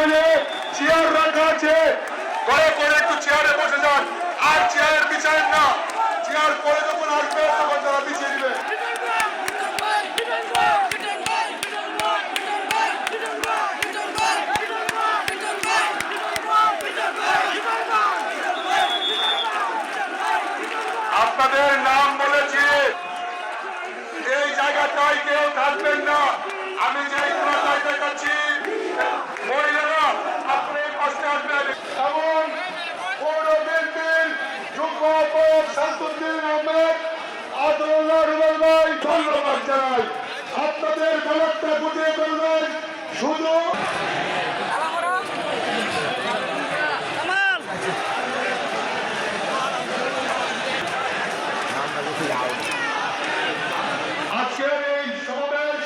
এখানে চেয়ার রাখা আছে। দয়া করে একটু চেয়ারে বসে যান। আর চেয়ার বিছায়েন না। চেয়ার পরে যখন আসবে, তখন তারা বিছিয়ে দিবে। আপনাদের নাম বলেছি। এই জায়গাটায় কেউ থাকবেন না। আমি যে কোনো জায়গায় যাচ্ছি শুধু আজকের এই সমাবেশ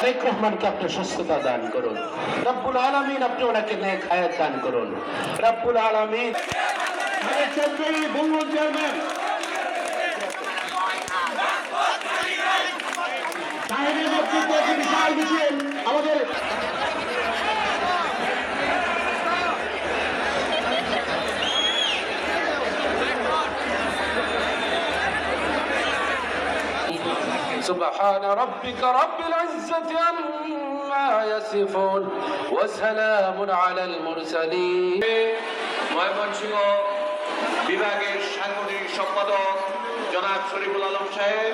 শেখ রহমানকে আপনি সুস্থতা দান করুন। রব্বুল আলমিন আপনি ওনাকে নেক হায়াত দান করুন। রব্বুল আলমিন নেতৃত্বে বিশাল سبحان ربك رب العزة عما يصفون وسلام على المرسلين ময়মনসিংহ বিভাগের সাংগঠনিক সম্পাদক জনাব শরীফুল আলম সাহেব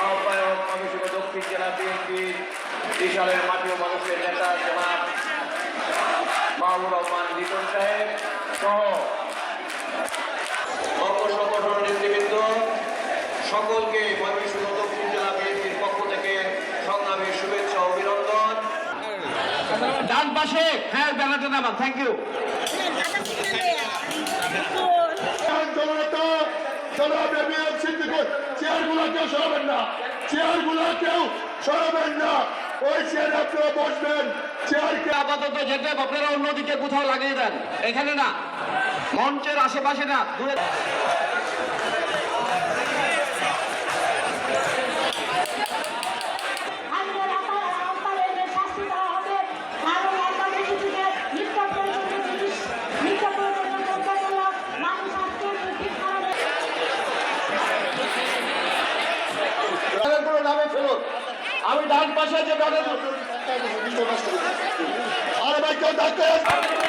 আহ্বায়ক ময়মনসিংহ দক্ষিণ জেলা বিএনপি ত্রিশালের মাটি ও মানুষের নেতা জনাব মাহবুর রহমান লিটন সাহেব সহ অঙ্গ সংগঠন নেতৃবৃন্দ সকলকে ডান পাশে। হ্যাঁ ব্যানারটা নামা থ্যাংক ইউ ওই আপনারা আপাতত যেতে, আপনারা অন্যদিকে কোথাও লাগিয়ে দেন। এখানে না, মঞ্চের আশেপাশে না, দূরে নামে ফেলুন। আমি ডান পাশে যে ব্যানার আরে ভাই কেউ ডাক্তার